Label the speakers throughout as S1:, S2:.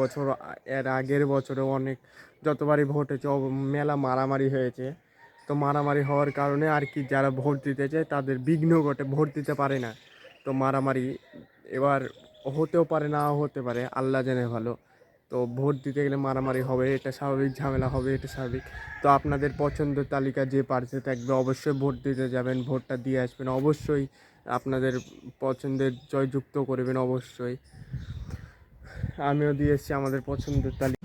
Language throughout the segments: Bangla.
S1: বছর এর আগের বছরে অনেক যতবারই ভোট হয়েছে মেলা মারামারি হয়েছে। তো মারামারি হওয়ার কারণে আর কি যারা ভোট দিতে চায় তাদের বিঘ্ন ঘটে, ভোট দিতে পারে না। তো মারামারি এবার হতেও পারে না হতে পারে, আল্লাহ জেনে ভালো। তো ভোট দিতে গেলে মারামারি হবে, এটা স্বাভাবিক, ঝামেলা হবে, এটা স্বাভাবিক। তো আপনাদের পছন্দের তালিকা যে পার্সে থাকবে, অবশ্যই ভোট দিতে যাবেন, ভোটটা দিয়ে আসবেন। অবশ্যই আপনাদের পছন্দের জয়যুক্ত করবেন, অবশ্যই। আমিও দিয়ে এসেছি আমাদের পছন্দের তালিকা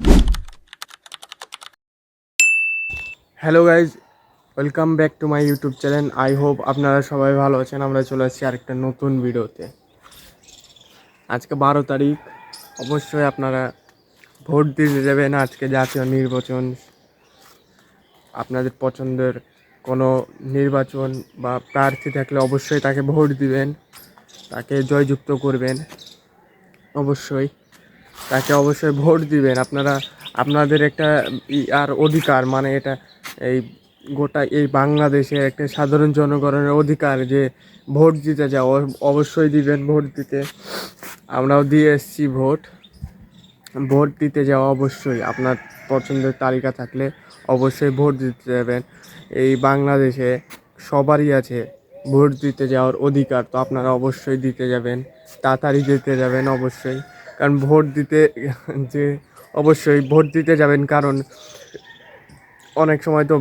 S1: hello guys welcome back to my YouTube channel I hope আপনারা সবাই ভালো আছেন। আমরা চলে আসছি আরেকটা নতুন ভিডিওতে আজকে বারো তারিখ। অবশ্যই আপনারা ভোট দিতে যাবেন আজকে জাতীয় নির্বাচন। আপনাদের পছন্দের কোনো নির্বাচন বা প্রার্থী থাকলে অবশ্যই তাকে ভোট দিবেন। তাকে জয়যুক্ত করবেন। অবশ্যই। তাকে অবশ্যই ভোট দিবেন। আপনারা, আপনাদের একটা আর অধিকার মানে এটা এই গোটা এই বাংলাদেশে একটা সাধারণ জনগণের অধিকার যে ভোট দিতে যাও অবশ্যই দিবেন ভোট দিতে। আমরাও দিয়ে এসেছি ভোট। ভোট দিতে যাওয়া অবশ্যই। আপনার পছন্দের তালিকা থাকলে অবশ্যই ভোট দিতে যাবেন। এই বাংলাদেশে সবারই আছে ভোট দিতে যাওয়ার অধিকার, তো আপনারা অবশ্যই দিতে যাবেন। তাড়াতাড়ি দিতে যাবেন অবশ্যই। কারণ ভোট দিতে যে অবশ্যই ভোট দিতে যাবেন, কারণ অনেক সময় তো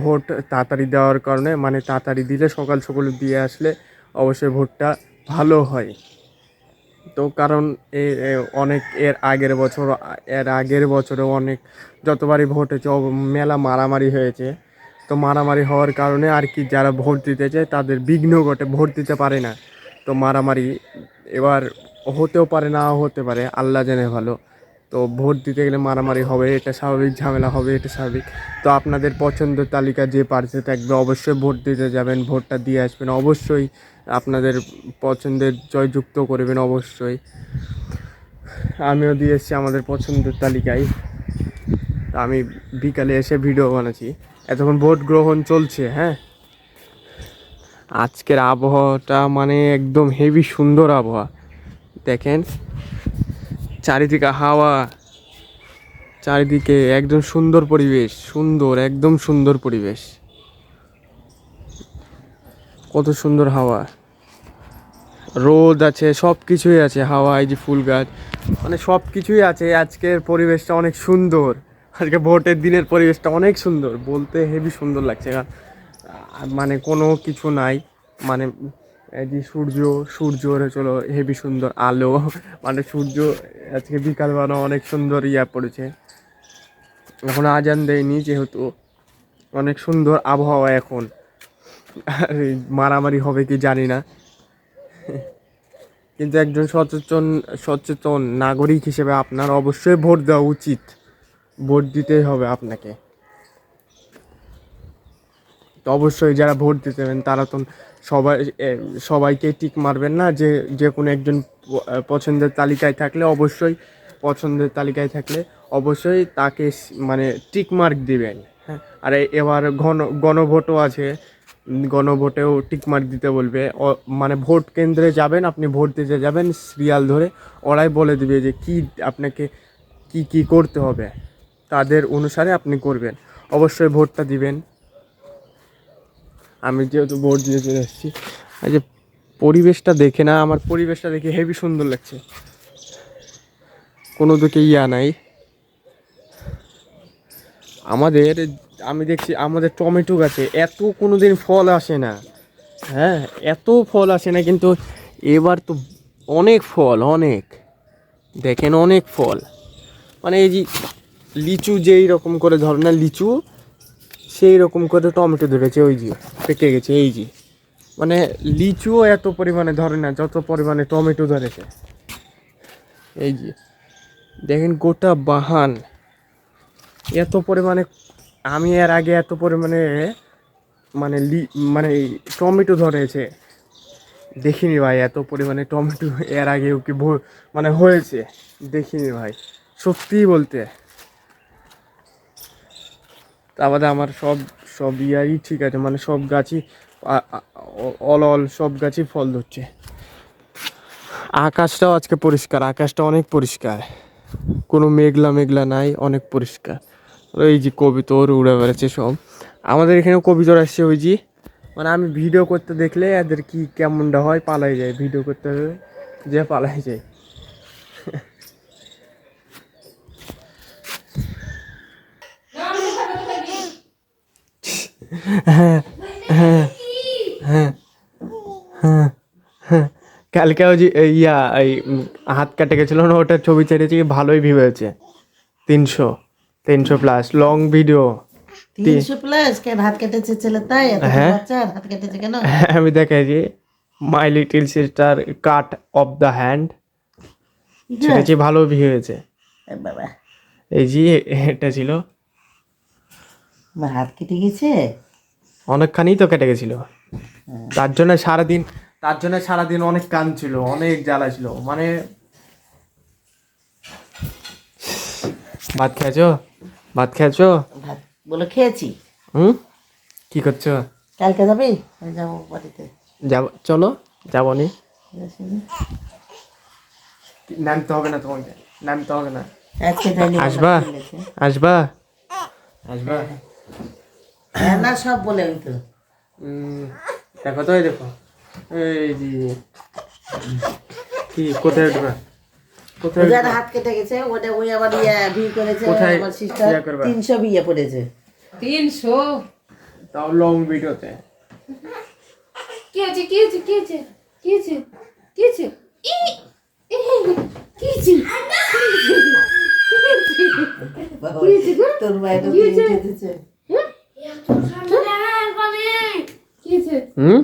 S1: ভোট তাড়াতাড়ি দেওয়ার কারণে মানে তাড়াতাড়ি দিলে সকাল সকাল দিয়ে আসলে অবশ্যই ভোটটা ভালো হয়। তো কারণ এ অনেক এর আগের বছর, এর আগের বছরে অনেক যতবারই ভোট হয়েছে মেলা মারামারি হয়েছে। তো মারামারি হওয়ার কারণে আর কি যারা ভোট দিতে চায় তাদের বিঘ্ন ঘটে, ভোট দিতে পারে না। তো মারামারি এবার হতেও পারে, নাও হতে পারে, আল্লাহ জেনে ভালো। তো ভোট দিতে গেলে মারামারি হবে, এটা স্বাভাবিক, ঝামেলা হবে, এটা স্বাভাবিক। তো আপনাদের পছন্দের তালিকা যে পার্সে থাকবে, অবশ্যই ভোট দিতে যাবেন, ভোটটা দিয়ে আসবেন। অবশ্যই আপনাদের পছন্দের জয়যুক্ত করবেন, অবশ্যই। আমিও দিয়ে এসেছি আমাদের পছন্দের তালিকায়। আমি বিকালে এসে ভিডিও বানাচ্ছি। এতক্ষণ ভোট গ্রহণ চলছে হ্যাঁ? আজকের আবহাওয়াটা মানে একদম হেভি সুন্দর আবহাওয়া। দেখেন, চারিদিকে হাওয়া, চারিদিকে একদম সুন্দর পরিবেশ, সুন্দর, একদম সুন্দর পরিবেশ। কত সুন্দর হাওয়া। রোদ আছে সব কিছুই আছে, হাওয়া, এই যে ফুল গাছ মানে সব কিছুই আছে। আজকের পরিবেশটা অনেক সুন্দর। আজকে ভোটের দিনের পরিবেশটা অনেক সুন্দর। বলতে হেভি সুন্দর লাগছে মানে কোনো কিছু নাই। মানে যে সূর্য সূর্যর চলো হেভি সুন্দর আলো। মানে সূর্য আজকে বিকালবেলা অনেক সুন্দর ইয়া পড়েছে। এখন আজান দেয়নি যেহেতু। অনেক সুন্দর আবহাওয়া এখন। মারামারি হবে কি জানি না। কিন্তু একজন সচেতন সচেতন নাগরিক হিসেবে আপনার অবশ্যই ভোট দেওয়া উচিত। ভোট দিতেই হবে আপনাকে। তো অবশ্যই যারা ভোট দিতে তারা তো সবাই সবাইকে টিক মারবেন না যে যে কোনো একজন পছন্দের তালিকায় থাকলে অবশ্যই, পছন্দের তালিকায় থাকলে অবশ্যই তাকে মানে টিক মার্ক দিবেন হ্যাঁ। আর এবার ঘন, গণভোটও আছে, গণভোটেও টিক মার্ক দিতে বলবে। মানে ভোট কেন্দ্রে যাবেন, আপনি ভোট দিতে যাবেন সিরিয়াল ধরে, ওরাই বলে দিবে যে কি আপনাকে কি কি করতে হবে, তাদের অনুসারে আপনি করবেন। অবশ্যই ভোটটা দিবেন। আমি যেহেতু ভোট দিয়ে চলে এসেছি এই যে পরিবেশটা দেখে না, আমার পরিবেশটা দেখে হেভি সুন্দর লাগছে। কোনো দিকে ইয়া নাই। আমাদের, আমি দেখছি আমাদের টমেটো গাছে এত কোনো দিন ফল আসে না। হ্যাঁ এত ফল আসে না, কিন্তু এবার তো অনেক ফল, অনেক। দেখেন অনেক ফল। মানে এই যে লিচু যেই রকম করে ধর না, লিচু সেই রকম করে টমেটো ধরেছে, ওই যে, পেকে গেছে, এই যে। মানে লিচুও এত পরিমাণে ধরে না, যত পরিমাণে টমেটো ধরেছে। এই যে, দেখেন গোটা বাহান। এত পরিমাণে, আমি এর আগে এত পরিমাণে মানে লি মানে টমেটো ধরেছে। দেখিনি ভাই, এত পরিমাণে টমেটো এর আগেও কি মানে হয়েছে। দেখিনি ভাই, সত্যিই বলতে। তারপরে আমার সব সব ইয়ারই ঠিক আছে মানে সব গাছই অল অল সব গাছই ফল ধরছে। আকাশটাও আজকে পরিষ্কার, আকাশটা অনেক পরিষ্কার। কোনো মেঘলা মেঘলা নাই, অনেক পরিষ্কার। ওই যে কবি কবিতর উড়ে বেড়াচ্ছে সব। আমাদের এখানে কবিতর আসছে ওই যে। মানে আমি ভিডিও করতে দেখলে এদের কি কেমনটা হয়, পালাই যায় ভিডিও করতে যে পালাই যায়। হ্যাঁ হ্যাঁ হ্যাঁ হ্যাঁ হ্যাঁ কালকে ওই যে ইয়া এই হাত কাটে গেছিল না ওটার ছবি ছেড়েছি ভালোই ভিউ হয়েছে। তিনশো তিনশো প্লাস লং ভিডিও
S2: তিনশো প্লাস কেন হাত কেটেছে ছেলে তাই?
S1: হ্যাঁ।
S2: হাত কেটেছে কেন?
S1: আমি দেখাইছি। My little sister cut off the hand ছেড়েছি ভালো ভিউ হয়েছে।
S2: বাবা।
S1: এই যে এটা ছিল।
S2: আমার হাত কেটে গেছে?
S1: অনেকখানি তো কেটে গেছিল। তার জন্য সারাদিন তার জন্য সারাদিন অনেক কান ছিল অনেক জ্বালা ছিল। মানে ভাত খেয়েছো? ভাত খেয়েছো?
S2: ভাত বলে খেয়েছি।
S1: হুম? কি করছ?
S2: কালকে যাবি? আমি যাব বাড়িতে।
S1: যাব চলো যাব নি। নামতে হবে না তোমাকে নামতে হবে না। আসবা? আসবা? আসবা?
S2: হ্যাঁ না সব বলে আমি তো
S1: দেখো তো দেখো। এই যে কি কোথায় উঠবা? কোথায়
S2: যার হাত কেটে গেছে ওটা ওই আবার ইয়ে বিয়ে করেছে আমার সিস্টার? তিনশো বিয়ে পড়েছে।
S3: তিনশো?
S1: তাও লং ভিডিওতে
S3: কি হয়েছে কি হয়েছে কি হয়েছে কি হয়েছে কি হয়েছে? কি হয়েছে? কি হয়েছে?
S2: তোর মায়ের
S3: কি হয়েছে?
S2: দিতেছে
S3: কি হয়েছে
S1: হুম?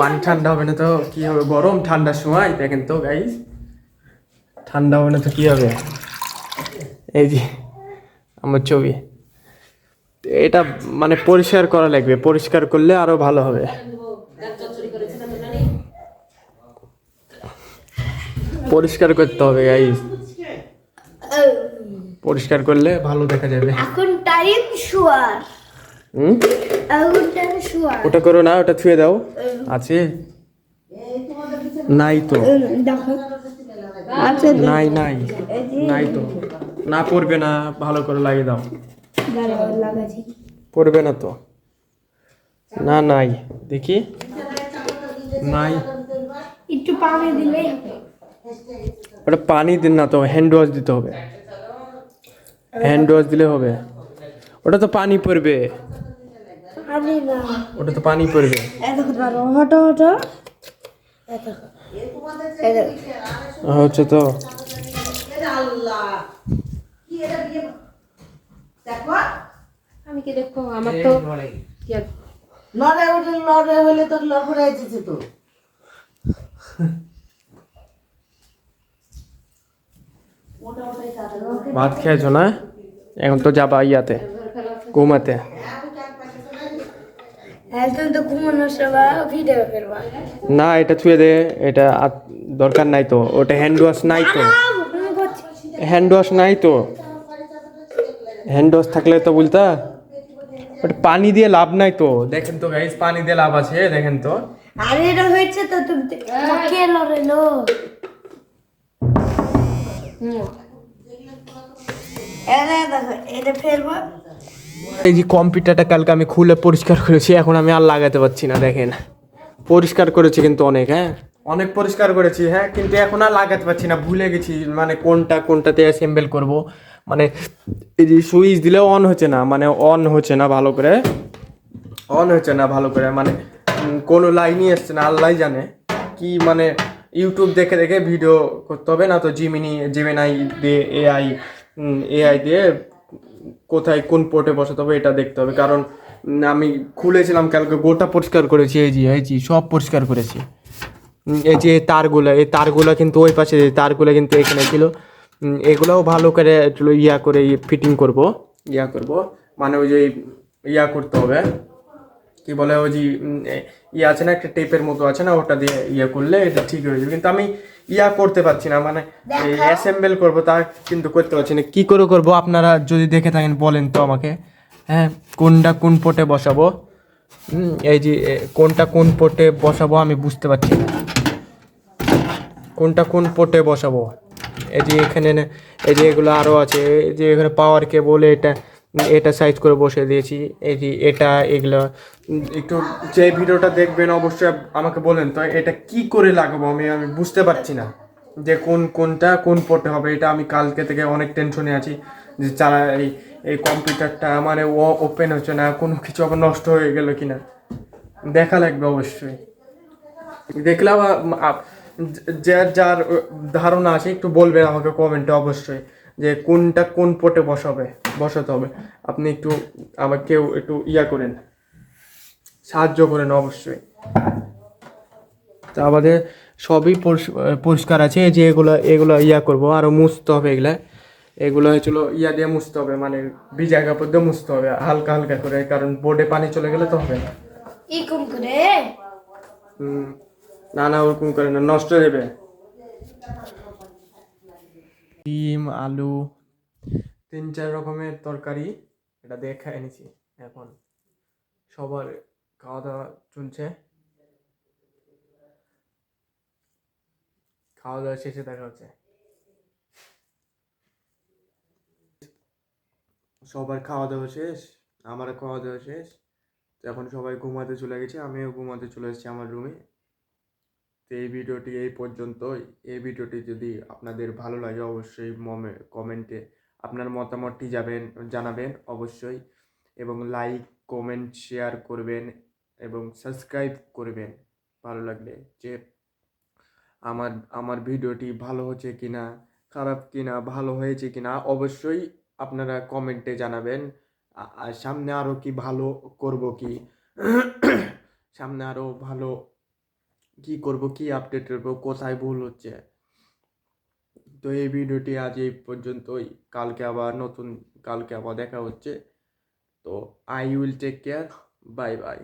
S1: পানি ঠান্ডা হবে না তো, কি হবে? গরম ঠান্ডার সময়, দেখেন তো গাইস ঠান্ডা হবে না তো কি হবে? এই যে, আমার ছবি। এটা মানে পরিষ্কার করা লাগবে, পরিষ্কার করলে আরও ভালো হবে। পরিষ্কার করতে হবে গাইস পরিষ্কার করলে ভালো দেখা যাবে।
S4: এখন টাইম শোয়ার।
S1: হুম?
S4: এখন টাইম শোয়ার।
S1: ওটা করো না ওটা ছুঁয়ে দাও। আছে? নাই তো।
S4: দেখো।
S1: নাই নাই। নাই তো। না পড়বে না ভালো করে লাগিয়ে দাও। পড়বে না তো। না নাই। দেখি। নাই।
S4: একটু পানি দিলেই
S1: ওটা পানি দিন না তো হ্যান্ড ওয়াশ দিতে হবে। হ্যান্ড ওয়াশ দিলে হবে। ওটা তো পানি পড়বে। ওটা তো পানি পড়বে।
S4: হটো হটো
S1: হচ্ছে তো।
S2: দেখো
S3: আমি কি দেখো? আমার তো আর-
S2: নড়ে উঠে নড়ে হলে তোর লড়ে এসেছে তো।
S1: ভাত খেয়েছো না? এখন তো যাবা ইয়াতে ঘুমাতে। না এটা ছুঁয়ে দে এটা আর দরকার নাই তো। ওটা হ্যান্ড ওয়াশ নাই তো। হ্যান্ড ওয়াশ নাই তো। হ্যান্ড ওয়াশ থাকলে তো বলতা ওটা পানি দিয়ে লাভ নাই তো। দেখেন তো গাইস পানি দিয়ে লাভ আছে দেখেন তো।
S4: আরে এটা হয়েছে তো তুমি
S1: এই যে কম্পিউটারটা কালকে আমি খুলে পরিষ্কার করেছি, এখন আমি আর লাগাতে পারছি না, দেখেন। পরিষ্কার করেছি কিন্তু অনেক হ্যাঁ? অনেক পরিষ্কার করেছি হ্যাঁ কিন্তু এখন আর লাগাতে পারছি না, ভুলে গেছি মানে কোনটা, কোনটাতে অ্যাসেম্বল করব। মানে এই যে সুইচ দিলেও অন হচ্ছে না মানে অন হচ্ছে না ভালো করে। অন হচ্ছে না ভালো করে মানে কোনো লাইনই আসছে না আল্লাহ জানে কি মানে ইউটিউব দেখে দেখে ভিডিও করতে হবে, না তো জিমিনি জিমিনাই দিয়ে এআই এআই দিয়ে কোথায় কোন পোর্টে বসাতে হবে এটা দেখতে হবে। কারণ আমি খুলেছিলাম কালকে গোটা পরিষ্কার করেছি, এই যে এই যে, সব পরিষ্কার করেছি। এই যে তারগুলো, এই তারগুলো কিন্তু ওই পাশে তারগুলো কিন্তু এখানে ছিল। এগুলোও ভালো করে ইয়া করে ফিটিং করব। ইয়া করব মানে ওই যে ইয়া করতে হবে। কি বলে ওই যে ইয়ে আছে না একটা টেপের মতো আছে না ওটা দিয়ে ইয়ে করলে এটা ঠিক হয়ে যাবে। কিন্তু আমি ইয়া করতে পারছি না মানে অ্যাসেম্বল করব তা কিন্তু করতে পারছি না। কী করে করব? আপনারা যদি দেখে থাকেন বলেন তো আমাকে। হ্যাঁ কোনটা কোন পোটে বসাবো? এই যে কোনটা কোন পোর্টে বসাবো আমি বুঝতে পারছি না। কোনটা কোন পোটে বসাবো? এই যে এখানে এই যে এগুলো আরও আছে এই যে এখানে পাওয়ার কেবল এটা এটা সাইজ করে বসে দিয়েছি। এই এটা, এগুলো। একটু যে ভিডিওটা দেখবেন অবশ্যই আমাকে বলেন, তো এটা কি করে লাগাবো আমি আমি বুঝতে পারছি না। যে কোন, কোনটা, কোন পোর্টে হবে, এটা আমি কালকে থেকে অনেক টেনশনে আছি। যে চালা, এই এই কম্পিউটারটা মানে ও ওপেন হচ্ছে না, কোনো কিছু আবার নষ্ট হয়ে গেল কি না দেখা লাগবে অবশ্যই। দেখলাম যার যার ধারণা আছে, একটু বলবেন আমাকে কমেন্টে অবশ্যই। যে কোনটা কোন পোর্টে বসাবে বসাতে হবে। আপনি একটু আমাকেও একটু ইয়া করেন সাহায্য করেন অবশ্যই। তা আমাদের সবই পরিষ- পরিষ্কার আছে যে এগুলো এগুলো ইয়া করব আরও মুছতে হবে এগুলা। এগুলো হচ্ছিল ইয়া দিয়ে মুছতে হবে মানে ভিজা কাপড় দিয়ে মুছতে হবে হালকা হালকা করে কারণ বোর্ডে পানি চলে গেলে তো হবে না।
S4: করে?
S1: হুম। না না ওরকম করে না নষ্ট হয়ে যাবে। ডিম, আলু, তিন, চার রকমের তরকারি এটা দিয়ে খেয়ে নিছি এখন সবার খাওয়া দাওয়া চলছে। খাওয়া দাওয়া শেষে দেখা হচ্ছে। সবার খাওয়া দাওয়া শেষ, আমার খাওয়া দাওয়া শেষ এখন সবাই ঘুমাতে চলে গেছে, আমিও ঘুমাতে চলে এসেছি আমার রুমে এই ভিডিওটি এই পর্যন্তই। এই ভিডিওটি যদি আপনাদের ভালো লাগে অবশ্যই মমে কমেন্টে আপনার মতামতটি যাবেন জানাবেন অবশ্যই এবং লাইক, কমেন্ট, শেয়ার করবেন এবং সাবস্ক্রাইব করবেন। ভালো লাগলে যে আমার আমার ভিডিওটি ভালো হচ্ছে কিনা, খারাপ কিনা, ভালো হয়েছে কিনা অবশ্যই আপনারা কমেন্টে জানাবেন। সামনে আরও কি ভালো করব কি? সামনে আরও ভালো কি করব, কি আপডেট করব, কোথায় ভুল হচ্ছে? তো এই ভিডিওটি আজ এই পর্যন্তই। কালকে আবার নতুন, কালকে আবার দেখা হচ্ছে। তো I will take care bye bye